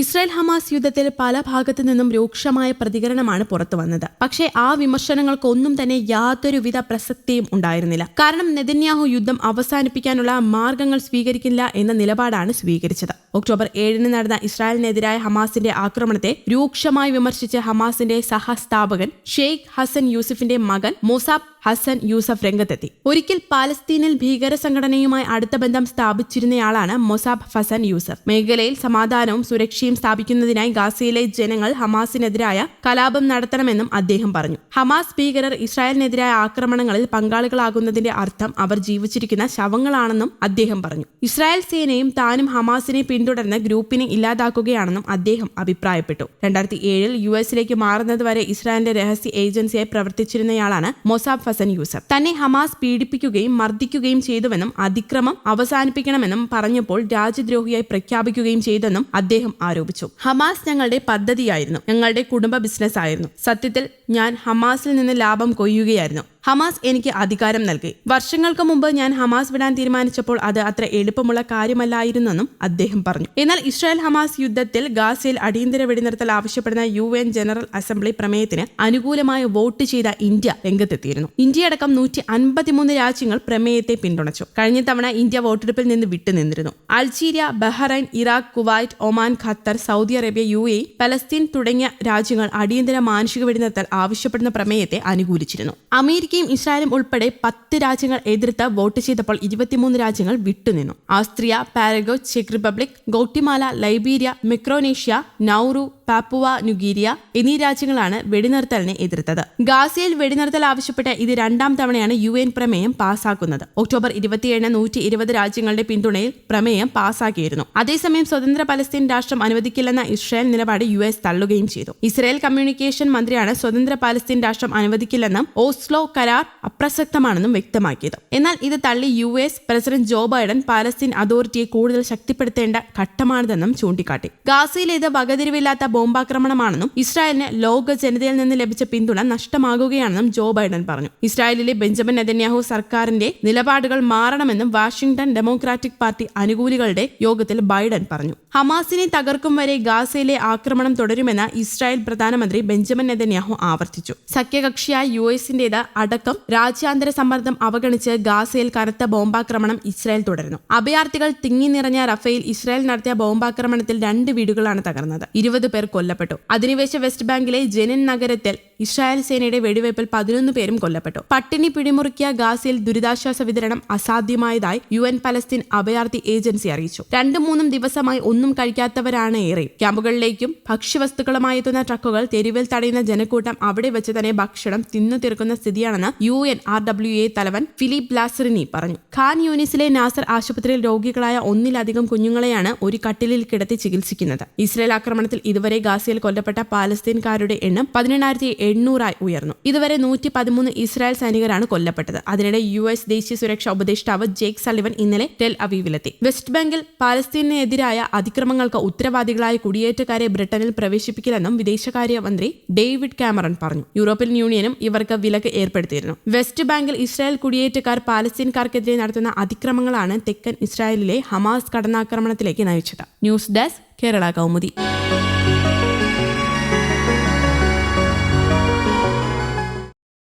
Israel Hamas യുദ്ധത്തിൽ പല ഭാഗത്തു നിന്നും രൂക്ഷമായ പ്രതികരണമാണ് പുറത്തു വന്നത്. പക്ഷേ ആ വിമർശനങ്ങൾക്ക് ഒന്നും തന്നെ യാതൊരുവിധ പ്രസക്തിയും ഉണ്ടായിരുന്നില്ല. കാരണം നെതന്യാഹു യുദ്ധം അവസാനിപ്പിക്കാനുള്ള മാർഗങ്ങൾ സ്വീകരിക്കില്ല എന്ന നിലപാടാണ് സ്വീകരിച്ചത്. ഒക്ടോബർ ഏഴിന് നടന്ന ഇസ്രായേലിനെതിരായ ഹമാസിന്റെ ആക്രമണത്തെ രൂക്ഷമായി വിമർശിച്ച് ഹമാസിന്റെ സഹസ്ഥാപകൻ ഷെയ്ഖ് ഹസൻ യൂസഫിന്റെ മകൻ മൊസാബ് ഹസൻ യൂസഫ് രംഗത്തെത്തി. ഒരിക്കൽ പാലസ്തീനിൽ ഭീകര സംഘടനയുമായി അടുത്ത ബന്ധം സ്ഥാപിച്ചിരുന്നയാളാണ് മൊസാബ് ഹസൻ യൂസഫ്. മേഖലയിൽ സമാധാനവും സുരക്ഷയും സ്ഥാപിക്കുന്നതിനായി ഗാസയിലെ ജനങ്ങൾ ഹമാസിനെതിരായ കലാപം നടത്തണമെന്നും അദ്ദേഹം പറഞ്ഞു. ഹമാസ് ഭീകരർ ഇസ്രായേലിനെതിരായ ആക്രമണങ്ങളിൽ പങ്കാളികളാകുന്നതിന്റെ അർത്ഥം അവർ ജീവിച്ചിരിക്കുന്ന ശവങ്ങളാണെന്നും അദ്ദേഹം പറഞ്ഞു. ഇസ്രായേൽ സേനയും താനും ഹമാസിനെ പിന്തുടർന്ന് ഗ്രൂപ്പിനെ ഇല്ലാതാക്കുകയാണെന്നും അദ്ദേഹം അഭിപ്രായപ്പെട്ടു. രണ്ടായിരത്തി ഏഴിൽ യു എസിലേക്ക് മാറുന്നതുവരെ ഇസ്രായേലിന്റെ രഹസ്യ ഏജൻസിയായി പ്രവർത്തിച്ചിരുന്നയാളാണ് മൊസാബ് ഫസൻ യൂസഫ്. തന്നെ ഹമാസ് പീഡിപ്പിക്കുകയും മർദ്ദിക്കുകയും ചെയ്തുവെന്നും അതിക്രമം അവസാനിപ്പിക്കണമെന്നും പറഞ്ഞപ്പോൾ രാജ്യദ്രോഹിയായി പ്രഖ്യാപിക്കുകയും ചെയ്തെന്നും അദ്ദേഹം ആരോപിച്ചു. ഹമാസ് ഞങ്ങളുടെ പദ്ധതിയായിരുന്നു. ഞങ്ങളുടെ കുടുംബ ബിസിനസ് ആയിരുന്നു സത്യത്തിൽ ഞാൻ ഹമാസിൽ നിന്ന് ലാഭം കൊയ്യുകയായിരുന്നു. ഹമാസ് എനിക്ക് അധികാരം നൽകി. വർഷങ്ങൾക്ക് മുമ്പ് ഞാൻ ഹമാസ് വിടാൻ തീരുമാനിച്ചപ്പോൾ അത് അത്ര എളുപ്പമുള്ള കാര്യമല്ലായിരുന്നെന്നും അദ്ദേഹം പറഞ്ഞു. എന്നാൽ ഇസ്രായേൽ ഹമാസ് യുദ്ധത്തിൽ ഗാസയിൽ അടിയന്തര വെടിനിർത്തൽ ആവശ്യപ്പെടുന്ന യു എൻ ജനറൽ അസംബ്ലി പ്രമേയത്തിന് അനുകൂലമായി വോട്ട് ചെയ്ത ഇന്ത്യ രംഗത്തെത്തിയിരുന്നു. ഇന്ത്യയടക്കം നൂറ്റി അൻപത്തിമൂന്ന് രാജ്യങ്ങൾ പ്രമേയത്തെ പിന്തുണച്ചു. കഴിഞ്ഞ തവണ ഇന്ത്യ വോട്ടെടുപ്പിൽ നിന്ന് വിട്ടുനിന്നിരുന്നു Algeria Bahrain Iraq Kuwait Oman Qatar Saudi Arabia U A Palestine തുടങ്ങിയ രാജ്യങ്ങൾ അടിയന്തര മാനുഷിക വെടിനിർത്തൽ ആവശ്യപ്പെടുന്ന പ്രമേയത്തെ അനുകൂലിച്ചിരുന്നു. അമേരിക്കയും ഇസ്രായേലും ഉൾപ്പെടെ പത്ത് രാജ്യങ്ങൾ എതിർത്ത് വോട്ട് ചെയ്തപ്പോൾ ഇരുപത്തിമൂന്ന് രാജ്യങ്ങൾ വിട്ടുനിന്നു. Austria Paraguay check Republic Guatemala Liberia Micronesia Nauru Papua New Guinea എന്നീ രാജ്യങ്ങളാണ് വെടിനിർത്തലിനെ എതിർത്തത്. ഗാസയിൽ വെടിനിർത്തൽ ആവശ്യപ്പെട്ട് ഇത് രണ്ടാം തവണയാണ് യു എൻ പ്രമേയം പാസാക്കുന്നത്. ഒക്ടോബർ ഇരുപത്തിയേഴിന് നൂറ്റി ഇരുപത് രാജ്യങ്ങളുടെ പിന്തുണയിൽ പ്രമേയം പാസാക്കിയിരുന്നു. അതേസമയം സ്വതന്ത്ര പലസ്തീൻ രാഷ്ട്രം അനുവദിക്കില്ലെന്ന ഇസ്രായേൽ നിലപാട് യു എസ് തള്ളുകയും ചെയ്തു. ഇസ്രായേൽ കമ്മ്യൂണിക്കേഷൻ മന്ത്രിയാണ് സ്വതന്ത്ര പലസ്തീൻ രാഷ്ട്രം അനുവദിക്കില്ലെന്നും ഓസ്ലോ കരാർ അപ്രസക്തമാണെന്നും വ്യക്തമാക്കിയത്. എന്നാൽ ഇത് തള്ളി U S president Joe Biden Palestine അതോറിറ്റിയെ കൂടുതൽ ശക്തിപ്പെടുത്തേണ്ട ഘട്ടമാണിതെന്നും ചൂണ്ടിക്കാട്ടി. ഗാസയിലേത് വകതിരിവില്ലാത്ത ബോംബാക്രമണമാണെന്നും ഇസ്രായേലിന് ലോക ജനതയിൽ നിന്ന് ലഭിച്ച പിന്തുണ നഷ്ടമാകുകയാണെന്നും ജോ ബൈഡൻ പറഞ്ഞു. ഇസ്രായേലിലെ ബെഞ്ചമിൻ നെതന്യാഹു സർക്കാരിന്റെ നിലപാടുകൾ മാറണമെന്നും വാഷിംഗ്ടൺ ഡെമോക്രാറ്റിക് പാർട്ടി അനുകൂലികളുടെ യോഗത്തിൽ ബൈഡൻ പറഞ്ഞു. ഹമാസിനെ തകർക്കും വരെ ഗാസയിലെ ആക്രമണം തുടരുമെന്ന് ഇസ്രായേൽ പ്രധാനമന്ത്രി ബെഞ്ചമിൻ നെതന്യാഹു ആവർത്തിച്ചു. സഖ്യകക്ഷിയായ യു എസിന്റേത് അടക്കം രാജ്യാന്തര സമ്മർദ്ദം അവഗണിച്ച് ഗാസയിൽ കനത്ത ബോംബാക്രമണം ഇസ്രായേൽ തുടരുന്നു. അഭയാർത്ഥികൾ തിങ്ങി നിറഞ്ഞ റഫേൽ ഇസ്രായേൽ നടത്തിയ ബോംബാക്രമണത്തിൽ രണ്ട് വീടുകളാണ് തകർന്നത്. ഇരുപത് പേർ കൊല്ലപ്പെട്ടു. അധിനിവേശ വെസ്റ്റ് ബാങ്കിലെ ജെനിൻ നഗരത്തിൽ ഇസ്രായേൽ സേനയുടെ വെടിവയ്പിൽ പതിനൊന്ന് പേരും കൊല്ലപ്പെട്ടു. പട്ടിണി പിടിമുറുക്കിയ ഗാസയിൽ ദുരിതാശ്വാസ വിതരണം അസാധ്യമായതായി യു എൻ പലസ്തീൻ അഭയാർത്ഥി ഏജൻസി അറിയിച്ചു. രണ്ടു മൂന്നും ദിവസമായി ഒന്നും കഴിക്കാത്തവരാണ് ഏറെ. ക്യാമ്പുകളിലേക്കും ഭക്ഷ്യവസ്തുക്കളുമായി എത്തുന്ന ട്രക്കുകൾ തെരുവിൽ തടയുന്ന ജനക്കൂട്ടം അവിടെ വെച്ച് തന്നെ ഭക്ഷണം തിന്നു തീർക്കുന്ന സ്ഥിതിയാണെന്ന് U N R W A തലവൻ ഫിലിപ്പ് ലാസറിനി പറഞ്ഞു. ഖാൻ യൂനിസിലെ നാസർ ആശുപത്രിയിൽ രോഗികളായ ഒന്നിലധികം കുഞ്ഞുങ്ങളെയാണ് ഒരു കട്ടിലിൽ കിടത്തി ചികിത്സിക്കുന്നത്. ഇസ്രയേൽ ആക്രമണത്തിൽ ഇതുവരെ ഗാസയിൽ കൊല്ലപ്പെട്ട പാലസ്തീൻകാരുടെ എണ്ണം പതിനെണ്ണായിരത്തി എണ്ണൂറായി ഉയർന്നു. ഇതുവരെ നൂറ്റി പതിമൂന്ന് ഇസ്രായേൽ സൈനികരാണ് കൊല്ലപ്പെട്ടത്. അതിനിടെ യു എസ് ദേശീയ സുരക്ഷാ ഉപദേഷ്ടാവ് ജേക്ക് സലിവൻ ഇന്നലെ ടെൽ അവീവിലെത്തി. വെസ്റ്റ് ബാങ്കിൽ പാലസ്തീനെതിരായ അതിക്രമങ്ങൾക്ക് ഉത്തരവാദികളായ കുടിയേറ്റക്കാരെ ബ്രിട്ടനിൽ പ്രവേശിപ്പിക്കില്ലെന്നും വിദേശകാര്യമന്ത്രി ഡേവിഡ് കാമറൺ പറഞ്ഞു. യൂറോപ്യൻ യൂണിയനും ഇവർക്ക് വിലക്ക് ഏർപ്പെടുത്തിയിരുന്നു. വെസ്റ്റ് ബാങ്കിൽ ഇസ്രായേൽ കുടിയേറ്റക്കാർ പാലസ്തീൻകാർക്കെതിരെ നടത്തുന്ന അതിക്രമങ്ങളാണ് തെക്കൻ ഇസ്രായേലിലെ ഹമാസ് കടന്നാക്രമണത്തിലേക്ക് നയിച്ചത്. News desk Kerala Kaumudi.